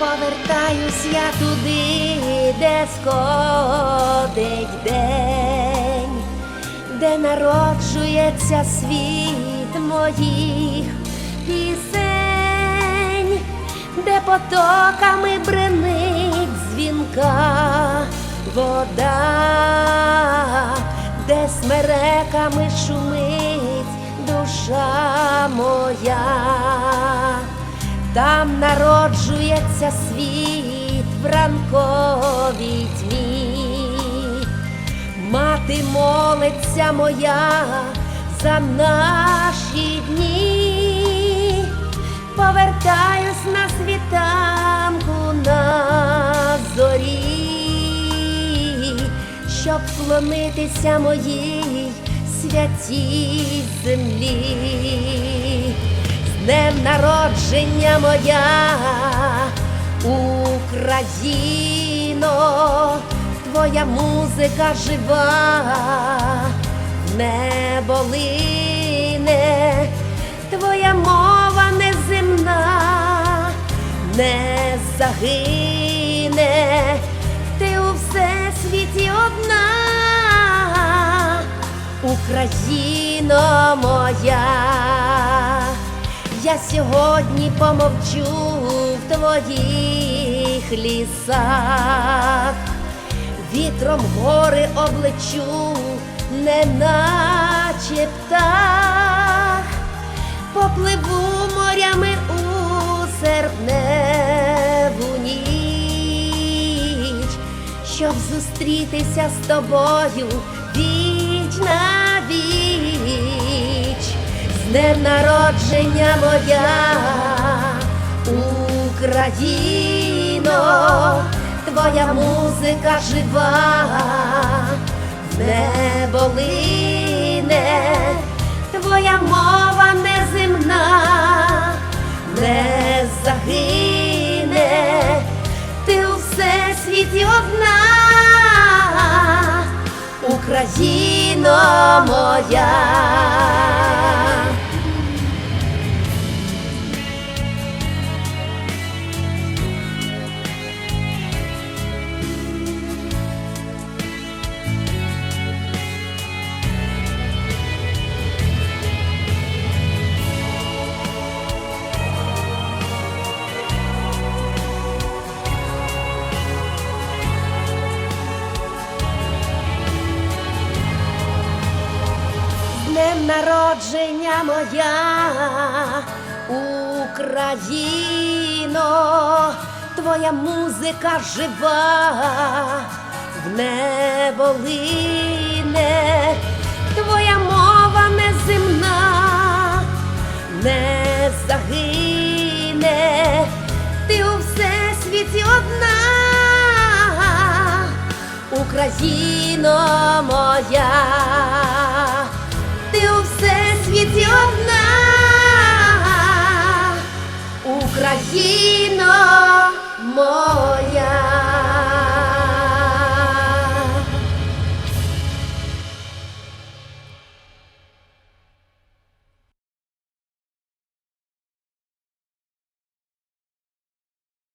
Повертаюсь я туди, де сходить день, де народжується світ моїх пісень, де потоками бренить дзвінка вода, де смереками шумить душа моя. Там народжується світ в ранковій тьмі. Мати молиться моя за наші дні. Повертаюсь на світанку на зорі, щоб вклонитися моїй святій землі. З днем народження моя. Україно, твоя музика жива, небо лине, твоя мова неземна, не загине, ти у всесвіті одна. Україно моя, я сьогодні помовчу в твоїх лісах, вітром гори облечу, неначе птах, попливу морями у серпневу ніч, щоб зустрітися з тобою віч на віч, з днем народження моя, Україно, твоя музика жива, в небо лине, твоя мова неземна, не загине, ти у всесвіті одна. Україно моя. Народження моя. Україно, твоя музика жива, в небо лине, твоя мова неземна, не загине, ти у всесвіті одна. Україно моя, Україно моя.